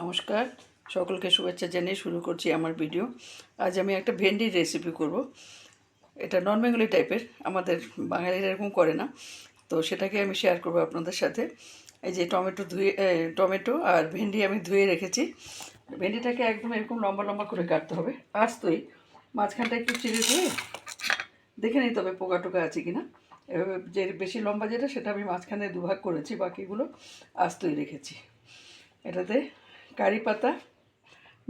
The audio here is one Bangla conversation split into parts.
নমস্কার। সকলকে শুভেচ্ছা জানিয়ে শুরু করছি আমার ভিডিও আজ আমি একটা ভেন্ডির রেসিপি করব। এটা নন বেঙ্গলি টাইপের আমাদের বাঙালিরা এরকম করে না। তো সেটাকে আমি শেয়ার করব আপনাদের সাথে। এই যে টমেটো ধুয়ে টমেটো আর ভেন্ডি আমি ধুয়ে রেখেছি। ভেন্ডিটাকে একদম এরকম লম্বা লম্বা করে কাটতে হবে। আস্তই মাঝখানটা একটু চিড়ে দিয়ে দেখে নিতে হবে পোকা টোকা আছে কি না এভাবে যে বেশি লম্বা যেটা, সেটা আমি মাঝখানে দুভাগ করেছি, বাকিগুলো আস্তই রেখেছি। এটাতে কারি পাতা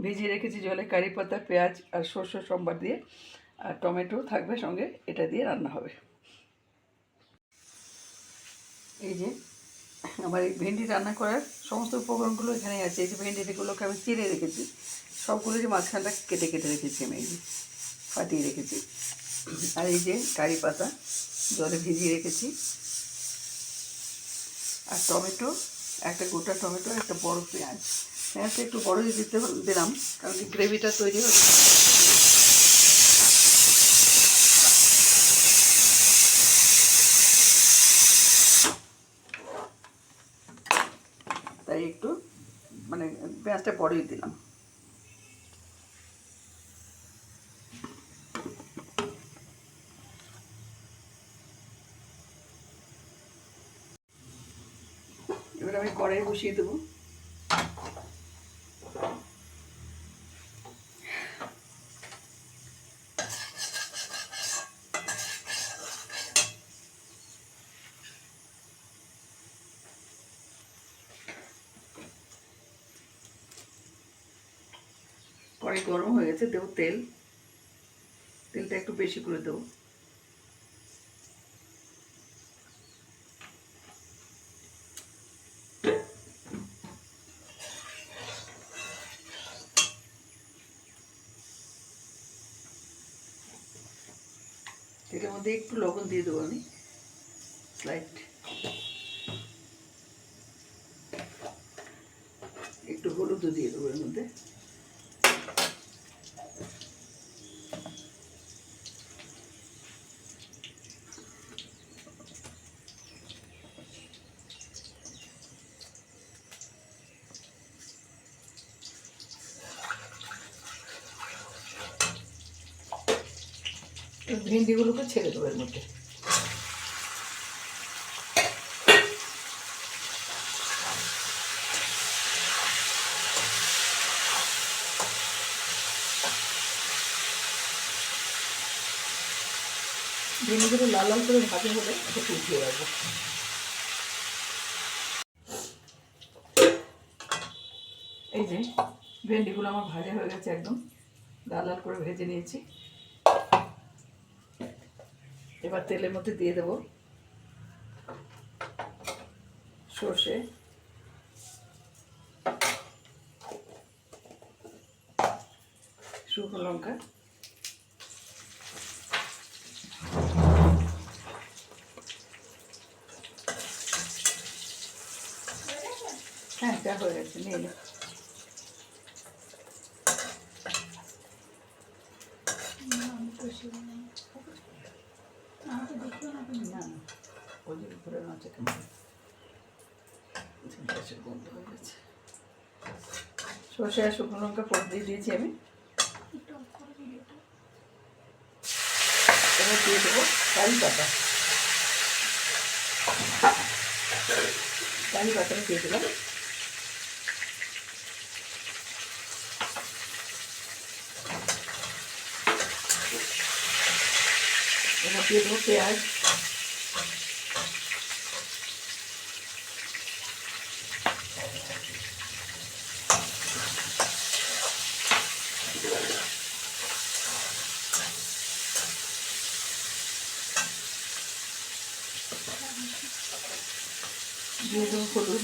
ভিজিয়ে রেখেছি জলে, কারি পাতা, পেঁয়াজ আর সর্ষ সম্বার দিয়ে। আর টমেটো থাকবে সঙ্গে, এটা দিয়ে রান্না হবে। এই যে আমার এই ভেন্ডি রান্না করার সমস্ত উপকরণগুলো এখানেই আছে। এই যে ভেন্ডিগুলোকে আমি চিড়ে রেখেছি সবগুলো যে মাঝখানটা কেটে কেটে রেখেছি আমি, এই যে ফাটিয়ে রেখেছি। আর এই যে কারি পাতা, জলে ভিজিয়ে রেখেছি। আর টমেটো, একটা গোটা টমেটো, একটা বড় পেঁয়াজ। পেঁয়াজটা একটু বড়ই দিতে দিলাম, কারণ গ্রেভিটা তৈরি হবে তাই একটু মানে পেঁয়াজটা বড়ই দিলাম। এবার আমি কড়াই বসিয়ে দেবো। কড়াই গরম হয়ে গেছে, দেবো তেল। তেলটা একটু বেশি করে দেবো। তেলের মধ্যে একটু লবণ দিয়ে দেবো আমি স্লাইট একটু হলুদও দিয়ে দেবো এর মধ্যে। ভেন্ডিগুলোকে ছেড়ে দেবো এর মধ্যে। ভেন্ডিগুলো লাল লাল করে ভাজা হলে একটু উঠিয়ে রাখব। এই যে, ভেন্ডিগুলো আমার ভাজা হয়ে গেছে একদম। লাল লাল করে ভেজে নিয়েছি। এবার তেলের মধ্যে দিয়ে দেব সর্ষে। শুকনো লঙ্কা। হ্যাঁ চা হয়ে গেছে নিয়ে নে। না না ওই যে উপরে নাচে কেন গ্যাসের বন্ধ হয়ে গেছে। সর্ষে আর শুকনো লঙ্কা পরে দিয়ে দিয়েছি আমি। এবার দিয়ে দেবো কারি পাতা। কারি পাতাটা দিয়ে দিলাম। এবার দিয়ে দেবো পেঁয়াজ দিয়ে দেবো হলুদ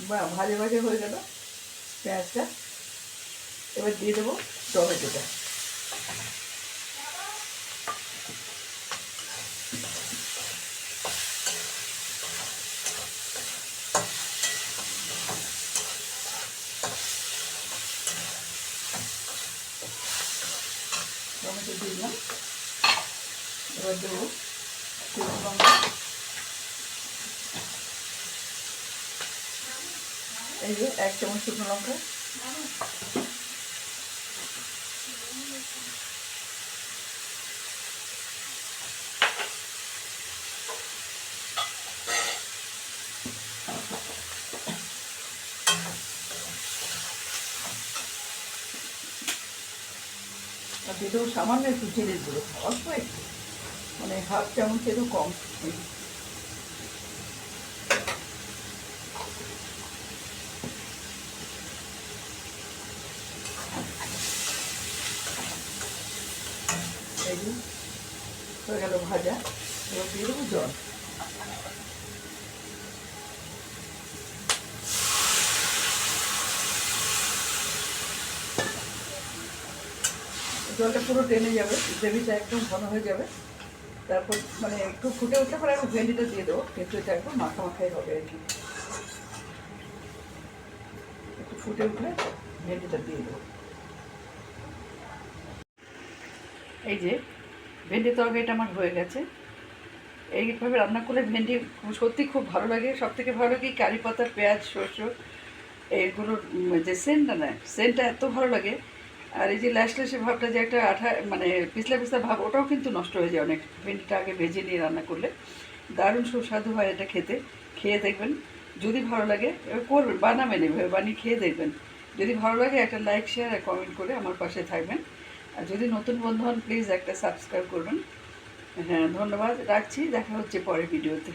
বা- ভাজে ভাজা হয়ে গেল পেঁয়াজটা। এবার দিয়ে দেবো টমেটোটা। টমেটো দিয়ে দিলাম। এবার দেবো শুকনো এই যে এক চামচ শুকনো লঙ্কা। আর সামান্য একটু জিরে গুঁড়ো, অল্প একটু মানে হাফ চামচেরও কম। হয়ে গেল ভাজা। এবার দিয়ে দেবো জল। জলটা পুরো টেনে যাবে, গ্রেভিটা একদম ঘন হয়ে যাবে। তারপর মানে একটু ফুটে উঠলে পরে আমি ভেন্ডিটা দিয়ে দেবো। কিন্তু এটা একদম মাখা মাখাই হবে আর কি। একটু ফুটে উঠলে ভেন্ডিটা দিয়ে দেবো। এই যে, ভেন্ডি তরকারিটা আমার হয়ে গেছে। এইভাবে রান্না করলে ভেন্ডি সত্যি খুব ভালো লাগে। সব থেকে ভালো লাগে কারি পাতা, পেঁয়াজ শস্য এইগুলোর যে সেন্টটা না, সেন্টটা এত ভালো লাগে। আর এই যে ল্যাস ল্যাসে ভাবটা যে একটা আঠা মানে পিছলা পিছলা ভাব, ওটাও কিন্তু নষ্ট হয়ে যায় অনেক। ভেন্ডিটা আগে ভেজে নিয়ে রান্না করলে দারুণ সুস্বাদু হয় এটা খেতে। খেয়ে দেখবেন, যদি ভালো লাগে করবেন, বানাবেন এভাবে, বানিয়ে খেয়ে দেখবেন। যদি ভালো লাগে একটা লাইক শেয়ার আর কমেন্ট করে আমার পাশে থাকবেন। আর যদি নতুন বন্ধু হন প্লিজ একটা সাবস্ক্রাইব করবেন হ্যাঁ ধন্যবাদ, রাখছি, দেখা হচ্ছে পরের ভিডিওতে